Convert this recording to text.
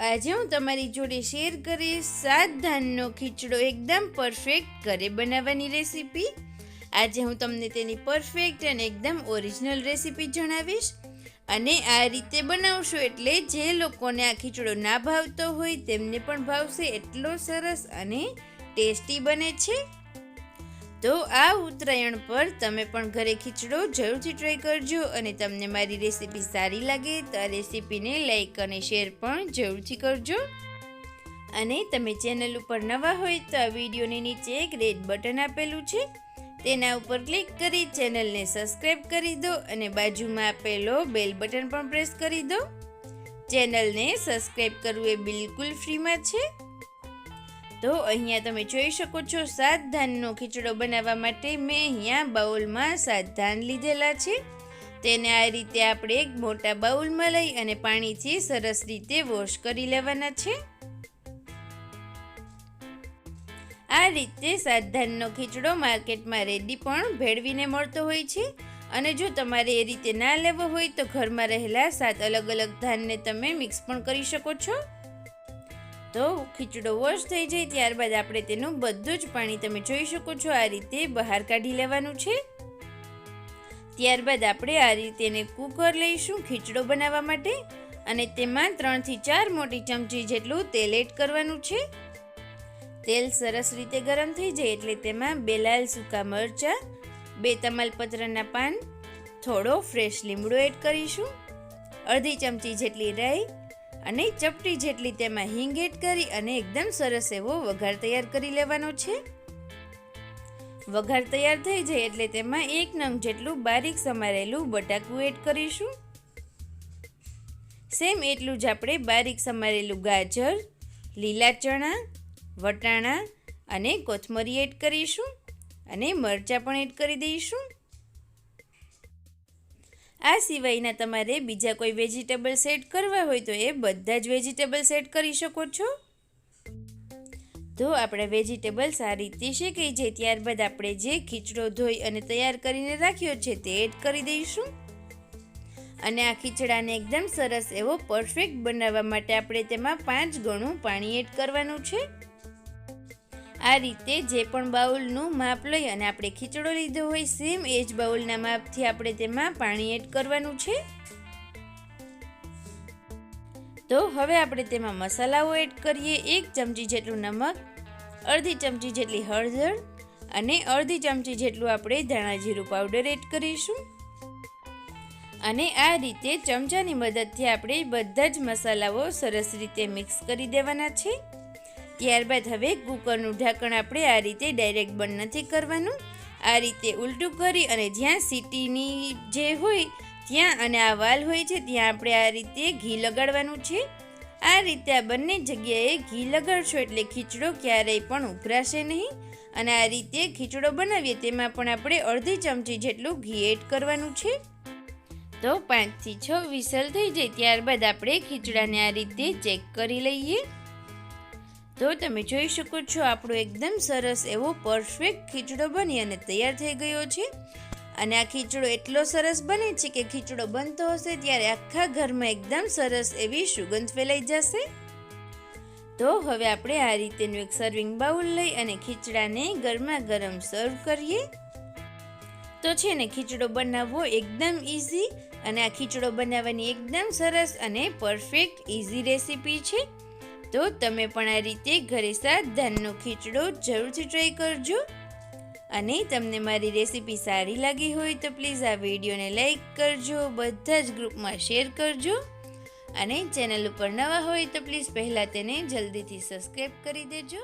આજે હું તમારી જોડે શેર કરીશ સાત ધાનનો ખીચડો એકદમ પરફેક્ટ ઘરે બનાવવાની રેસીપી આજે હું તમને તેની પરફેક્ટ અને એકદમ ઓરિજિનલ રેસીપી જણાવીશ અને આ રીતે બનાવશો એટલે જે લોકોને આ ખીચડો ના ભાવતો હોય તેમને પણ ભાવશે. એટલો સરસ અને ટેસ્ટી બને છે. તો આ ઉત્તરાયણ પર તમે પણ ઘરે ખીચડો જરૂરથી ટ્રાય કરજો અને તમને મારી રેસીપી સારી લાગે તો આ રેસીપીને લાઈક અને શેર પણ જરૂરથી કરજો. અને તમે ચેનલ ઉપર નવા હોય તો આ વિડીયોની નીચે એક રેડ બટન આપેલું છે. તેના ઉપર ક્લિક કરી ચેનલને સબસ્ક્રાઈબ કરી દો અને બાજુમાં આપેલો બેલ બટન પણ પ્રેસ કરી દો. ચેનલને સબસ્ક્રાઈબ કરવું એ બિલકુલ ફ્રીમાં છે. તો અહીંયા તમે જોઈ શકો છો સાત ધાનનો ખીચડો બનાવવા માટે મેં અહીંયા બાઉલમાં સાત ધાન લીધેલા છે. તેને આ રીતે આપણે એક મોટા બાઉલમાં લઈ અને પાણીથી સરસ રીતે વોશ કરી લેવાના છે. આ રીતે સાત ધાનનો ખીચડો માર્કેટમાં રેડી પણ ભેળવીને મળતો હોય છે. અને જો તમારે એ રીતે ના લેવો હોય તો ઘરમાં રહેલા સાત અલગ અલગ ધાનને તમે મિક્સ પણ કરી શકો છો. તો ખીચડો વોશ થઈ જાય ત્યારબાદ આપણે તેનું બધું જ પાણી તમે જોઈ શકો છો આ રીતે બહાર કાઢી લેવાનું છે. ત્યારબાદ આપણે આ રીતે એને કુકર લઈશું ખીચડો બનાવવા માટે અને તેમાં ત્રણથી ચાર મોટી ચમચી જેટલું તેલ એડ કરવાનું છે. તેલ સરસ રીતે ગરમ થઈ જાય એટલે તેમાં બે લાલ સૂકા મરચાં, બે તમાલપત્રના પાન, થોડો ફ્રેશ લીમડો એડ કરીશું, અડધી ચમચી જેટલી રાઈ અને ચપટી જેટલી તેમાં હિંગ એડ કરી અને એકદમ સરસ એવો વઘાર તૈયાર કરી લેવાનો છે. વઘાર તૈયાર થઈ જાય એટલે તેમાં એક નંગ જેટલું બારીક સમારેલું બટાકું એડ કરીશું. સેમ એટલું જ આપણે બારીક સમારેલું ગાજર, લીલા ચણા, વટાણા અને કોથમરી એડ કરીશું અને મરચાં પણ એડ કરી દઈશું. આ સિવાયના તમારે બીજા કોઈ વેજીટેબલ સેટ કરવા હોય તો એ બધા જ વેજીટેબલ સેટ કરી શકો છો. તો આપણે વેજીટેબલ સારી રીતે શેકાઈ જાય ત્યારબાદ આપણે જે ખીચડો ધોઈ અને તૈયાર કરીને રાખ્યો છે તે એડ કરી દઈશું. અને આ ખીચડાને એકદમ સરસ એવો પરફેક્ટ બનાવવા માટે આપણે તેમાં પાંચ ગણું પાણી એડ કરવાનું છે. આ રીતે જે પણ બાઉલનું માપ લઈ અને આપણે ખીચડો લીધો હોય સેમ એ જ બાઉલના માપથી આપણે તેમાં પાણી એડ કરવાનું છે. તો હવે આપણે તેમાં મસાલાઓ એડ કરીએ. એક ચમચી જેટલું નમક, અડધી ચમચી જેટલી હળદર અને અડધી ચમચી જેટલું આપણે ધાણા જીરું પાવડર એડ કરીશું. અને આ રીતે ચમચાની મદદથી આપણે બધા જ મસાલાઓ સરસ રીતે મિક્સ કરી દેવાના છે. ત્યારબાદ હવે કુકરનું ઢાંકણ આપણે આ રીતે ડાયરેક્ટ બંધ નથી કરવાનું. આ રીતે ઉલટું કરી અને જ્યાં સીટીની જે હોય, ત્યાં અને આ વાલ હોય છે, ત્યાં આપણે આ રીતે ઘી લગાડવાનું છે. આ રીતે આ બંને જગ્યાએ ઘી લગાડશો એટલે ખીચડો ક્યારેય પણ ઉભરાશે નહીં. અને આ રીતે ખીચડો બનાવીએ તેમાં પણ આપણે અડધી ચમચી જેટલું ઘી એડ કરવાનું છે. તો પાંચથી છ વિસલ થઈ જાય, ત્યારબાદ આપણે ખીચડાને આ રીતે ચેક કરી લઈએ. તો તમે જોઈ શકો છો, આપણો એકદમ સરસ એવો પરફેક્ટ ખીચડો બની અને તૈયાર થઈ ગયો છે. અને આ ખીચડો એટલો સરસ બને છે કે ખીચડો બનતો હશે ત્યારે આખા ઘરમાં એકદમ સરસ એવી સુગંધ ફેલાઈ જશે. તો હવે આપણે આ રીતેનું એક સર્વિંગ બાઉલ લઈ અને ખીચડાને ગરમા ગરમ સર્વ કરીએ. તો છે ને, ખીચડો બનાવવો એકદમ ઇઝી અને આ ખીચડો બનાવવાની એકદમ સરસ અને પરફેક્ટ ઇઝી રેસીપી છે. તો તમે પણ આ રીતે ઘરે સાત ધાનનો ખીચડો જરૂરથી ટ્રાય કરજો. અને તમને મારી રેસીપી સારી લાગી હોય તો પ્લીઝ આ વિડીયોને લાઈક કરજો, બધા જ ગ્રુપમાં શેર કરજો. અને ચેનલ ઉપર નવા હોય તો પ્લીઝ પહેલાં તેને જલ્દીથી સબસ્ક્રાઈબ કરી દેજો.